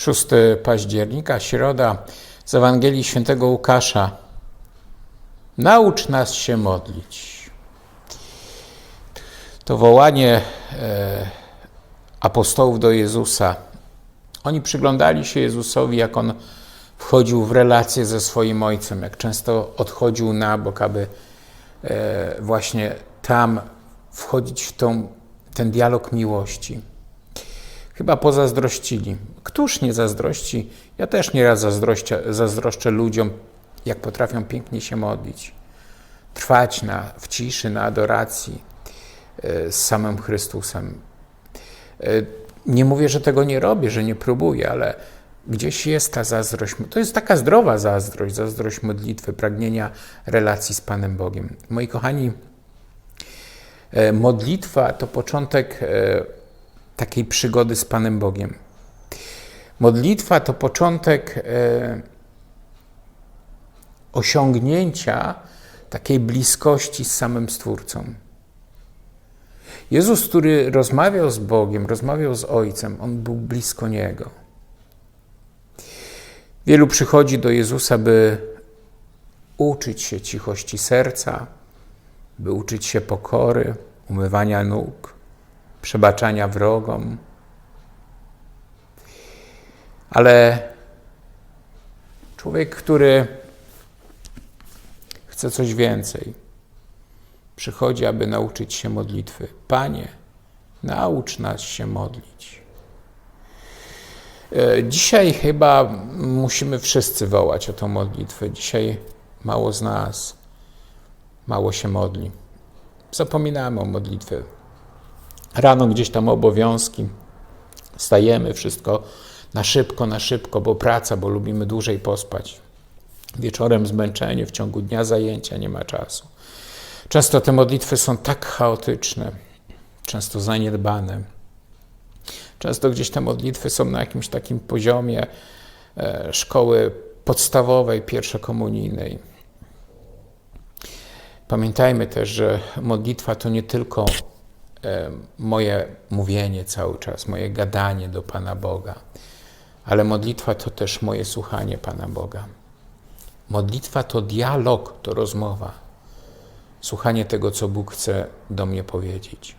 6 października, środa z Ewangelii Świętego Łukasza. Naucz nas się modlić. To wołanie e, apostołów do Jezusa. Oni przyglądali się Jezusowi, jak on wchodził w relacje ze swoim ojcem, jak często odchodził na bok, aby e, właśnie tam wchodzić w tą, ten dialog miłości. Chyba pozazdrościli. Któż nie zazdrości? Ja też nieraz zazdroszczę, zazdroszczę ludziom, jak potrafią pięknie się modlić. Trwać na, w ciszy, na adoracji e, z samym Chrystusem. E, Nie mówię, że tego nie robię, że nie próbuję, ale gdzieś jest ta zazdrość. To jest taka zdrowa zazdrość, zazdrość modlitwy, pragnienia relacji z Panem Bogiem. Moi kochani, e, modlitwa to początek takiej przygody z Panem Bogiem. Modlitwa to początek e, osiągnięcia takiej bliskości z samym Stwórcą. Jezus, który rozmawiał z Bogiem, rozmawiał z Ojcem, on był blisko Niego. Wielu przychodzi do Jezusa, by uczyć się cichości serca, by uczyć się pokory, umywania nóg, przebaczania wrogom. Ale człowiek, który chce coś więcej, przychodzi, aby nauczyć się modlitwy. Panie, naucz nas się modlić. E, Dzisiaj chyba musimy wszyscy wołać o tą modlitwę. Dzisiaj mało z nas, mało się modli. Zapominamy o modlitwie. Rano gdzieś tam obowiązki, stajemy, wszystko na szybko, na szybko, bo praca, bo lubimy dłużej pospać. Wieczorem zmęczenie, w ciągu dnia zajęcia, nie ma czasu. Często te modlitwy są tak chaotyczne, często zaniedbane. Często gdzieś te modlitwy są na jakimś takim poziomie e, szkoły podstawowej, pierwszokomunijnej. Pamiętajmy też, że modlitwa to nie tylko moje mówienie cały czas, moje gadanie do Pana Boga, ale modlitwa to też moje słuchanie Pana Boga. Modlitwa to dialog, to rozmowa. Słuchanie tego, co Bóg chce do mnie powiedzieć.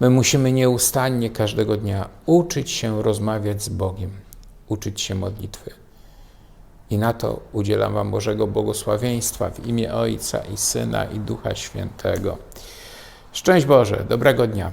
My musimy nieustannie każdego dnia uczyć się rozmawiać z Bogiem, uczyć się modlitwy. I na to udzielam Wam Bożego błogosławieństwa w imię Ojca i Syna i Ducha Świętego. Szczęść Boże, dobrego dnia.